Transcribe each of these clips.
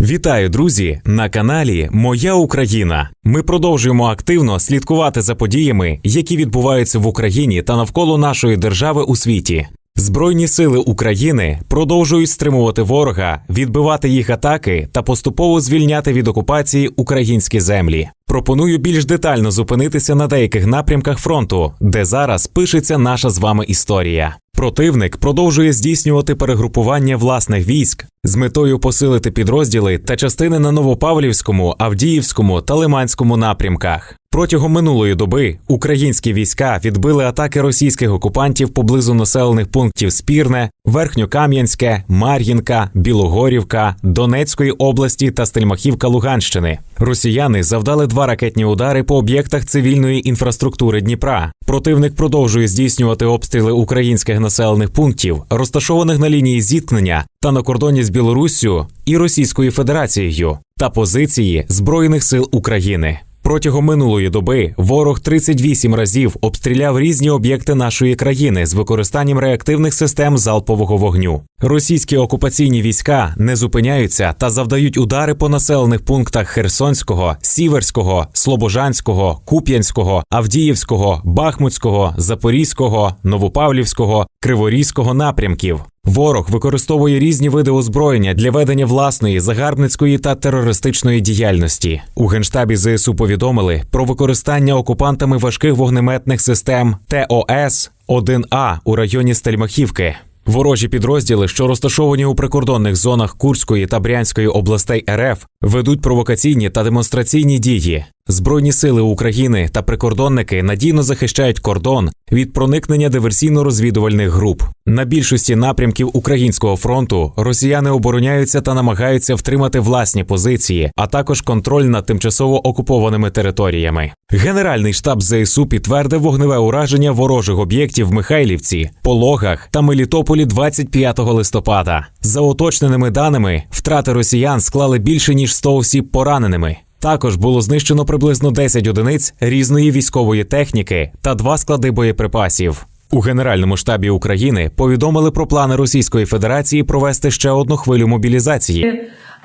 Вітаю, друзі, на каналі Моя Україна. Ми продовжуємо активно слідкувати за подіями, які відбуваються в Україні та навколо нашої держави у світі. Збройні сили України продовжують стримувати ворога, відбивати їх атаки та поступово звільняти від окупації українські землі. Пропоную більш детально зупинитися на деяких напрямках фронту, де зараз пишеться наша з вами історія. Противник продовжує здійснювати перегрупування власних військ з метою посилити підрозділи та частини на Новопавлівському, Авдіївському та Лиманському напрямках. Протягом минулої доби українські війська відбили атаки російських окупантів поблизу населених пунктів Спірне, Верхньокам'янське, Мар'їнка, Білогорівка, Донецької області та Стельмахівка Луганщини. Росіяни завдали два ракетні удари по об'єктах цивільної інфраструктури Дніпра. Противник продовжує здійснювати обстріли українських населених пунктів, розташованих на лінії зіткнення та на кордоні з Білоруссю і Російською Федерацією, та позиції Збройних сил України. Протягом минулої доби ворог 38 разів обстріляв різні об'єкти нашої країни з використанням реактивних систем залпового вогню. Російські окупаційні війська не зупиняються та завдають удари по населених пунктах Херсонського, Сіверського, Слобожанського, Куп'янського, Авдіївського, Бахмутського, Запорізького, Новопавлівського, Криворізького напрямків. Ворог використовує різні види озброєння для ведення власної загарбницької та терористичної діяльності. У генштабі ЗСУ повідомили про використання окупантами важких вогнеметних систем ТОС 1А у районі Стельмахівки. Ворожі підрозділи, що розташовані у прикордонних зонах Курської та Брянської областей РФ, ведуть провокаційні та демонстраційні дії. Збройні сили України та прикордонники надійно захищають кордон від проникнення диверсійно-розвідувальних груп. На більшості напрямків українського фронту росіяни обороняються та намагаються втримати власні позиції, а також контроль над тимчасово окупованими територіями. Генеральний штаб ЗСУ підтвердив вогневе ураження ворожих об'єктів в Михайлівці, Пологах та Мелітополі 25 листопада. За уточненими даними, втрати росіян склали більше ніж 100 осіб пораненими. Також було знищено приблизно 10 одиниць різної військової техніки та два склади боєприпасів. У Генеральному штабі України повідомили про плани Російської Федерації провести ще одну хвилю мобілізації.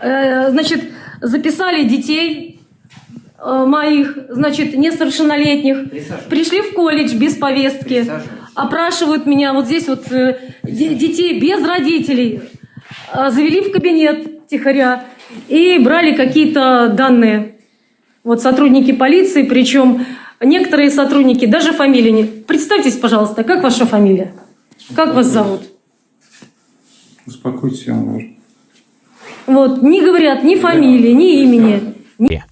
Э, Значит, записали детей э, моих, значит, несовершеннолетних. Пришли в колледж без повестки. Опрашивают меня вот здесь вот э, де- детей без родителей. Э, Завели в кабинет тихоря и брали какие-то данные. Вот сотрудники полиции, причем некоторые сотрудники даже фамилии не... Представьтесь, пожалуйста, как ваша фамилия? Как вас зовут? Успокойтесь, я вам говорю. Вот, не говорят ни фамилии, ни имени.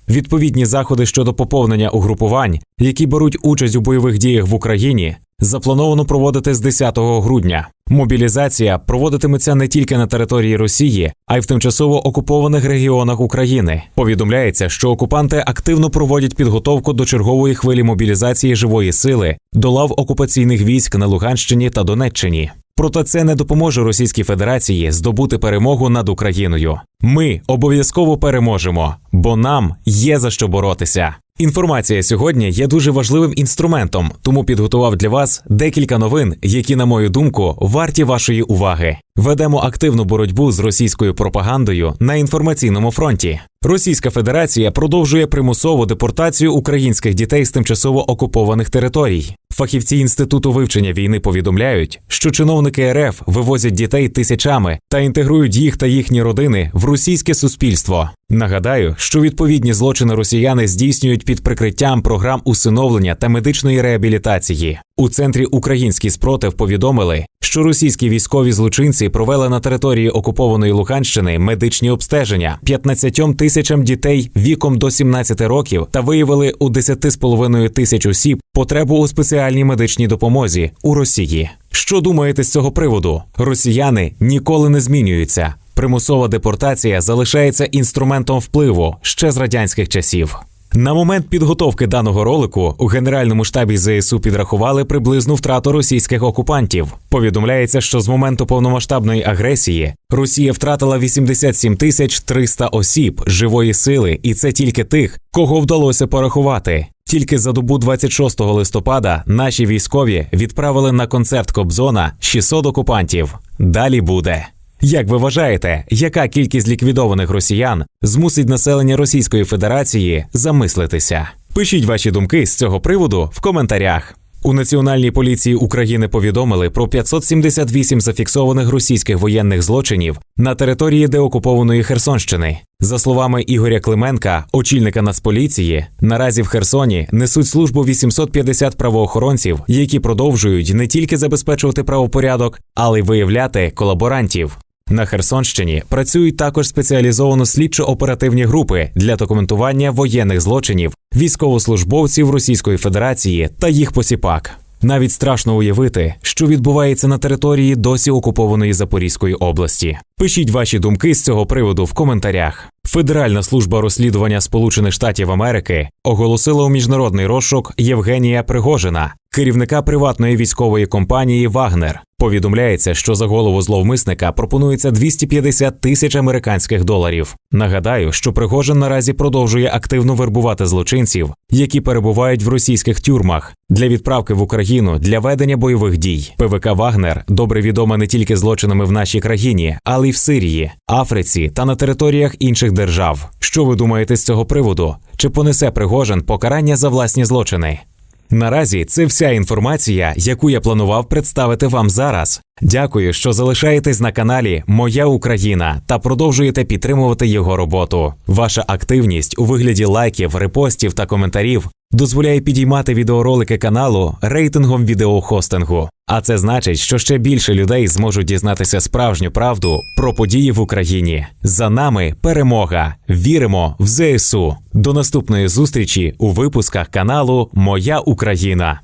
Відповідні заходи щодо поповнення угрупувань, які беруть участь у бойових діях в Україні, заплановано проводити з 10 грудня. Мобілізація проводитиметься не тільки на території Росії, а й в тимчасово окупованих регіонах України. Повідомляється, що окупанти активно проводять підготовку до чергової хвилі мобілізації живої сили до лав окупаційних військ на Луганщині та Донеччині. Проте це не допоможе Російській Федерації здобути перемогу над Україною. Ми обов'язково переможемо, бо нам є за що боротися. Інформація сьогодні є дуже важливим інструментом, тому підготував для вас декілька новин, які, на мою думку, варті вашої уваги. Ведемо активну боротьбу з російською пропагандою на інформаційному фронті. Російська Федерація продовжує примусову депортацію українських дітей з тимчасово окупованих територій. Фахівці інституту вивчення війни повідомляють, що чиновники РФ вивозять дітей тисячами та інтегрують їх та їхні родини в російське суспільство. Нагадаю, що відповідні злочини росіяни здійснюють під прикриттям програм усиновлення та медичної реабілітації. У центрі Український спротив повідомили, що російські військові злочинці провели на території окупованої Луганщини медичні обстеження 15 тисячам дітей віком до 17 років та виявили у 10,5 тисяч осіб потребу у спеціальній медичній допомозі у Росії. Що думаєте з цього приводу? Росіяни ніколи не змінюються. Примусова депортація залишається інструментом впливу ще з радянських часів. На момент підготовки даного ролику у Генеральному штабі ЗСУ підрахували приблизну втрату російських окупантів. Повідомляється, що з моменту повномасштабної агресії Росія втратила 87 тисяч 300 осіб живої сили, і це тільки тих, кого вдалося порахувати. Тільки за добу 26 листопада наші військові відправили на концерт Кобзона 600 окупантів. Далі буде. Як ви вважаєте, яка кількість ліквідованих росіян змусить населення Російської Федерації замислитися? Пишіть ваші думки з цього приводу в коментарях. У Національній поліції України повідомили про 578 зафіксованих російських воєнних злочинів на території деокупованої Херсонщини. За словами Ігоря Клименка, очільника Нацполіції, наразі в Херсоні несуть службу 850 правоохоронців, які продовжують не тільки забезпечувати правопорядок, але й виявляти колаборантів. На Херсонщині працюють також спеціалізовано слідчо-оперативні групи для документування воєнних злочинів військовослужбовців Російської Федерації та їх посіпак. Навіть страшно уявити, що відбувається на території досі окупованої Запорізької області. Пишіть ваші думки з цього приводу в коментарях. Федеральна служба розслідування Сполучених Штатів Америки оголосила у міжнародний розшук Євгенія Пригожина, керівника приватної військової компанії Вагнер. Повідомляється, що за голову зловмисника пропонується 250 тисяч американських доларів. Нагадаю, що Пригожин наразі продовжує активно вербувати злочинців, які перебувають в російських тюрмах для відправки в Україну для ведення бойових дій. ПВК Вагнер добре відома не тільки злочинами в нашій країні, але й в Сирії, Африці та на територіях інших держав. Що ви думаєте з цього приводу? Чи понесе Пригожин покарання за власні злочини? Наразі це вся інформація, яку я планував представити вам зараз. Дякую, що залишаєтесь на каналі Моя Україна та продовжуєте підтримувати його роботу. Ваша активність у вигляді лайків, репостів та коментарів дозволяє підіймати відеоролики каналу рейтингом відеохостингу. А це значить, що ще більше людей зможуть дізнатися справжню правду про події в Україні. За нами перемога. Віримо в ЗСУ. До наступної зустрічі у випусках каналу Моя Україна.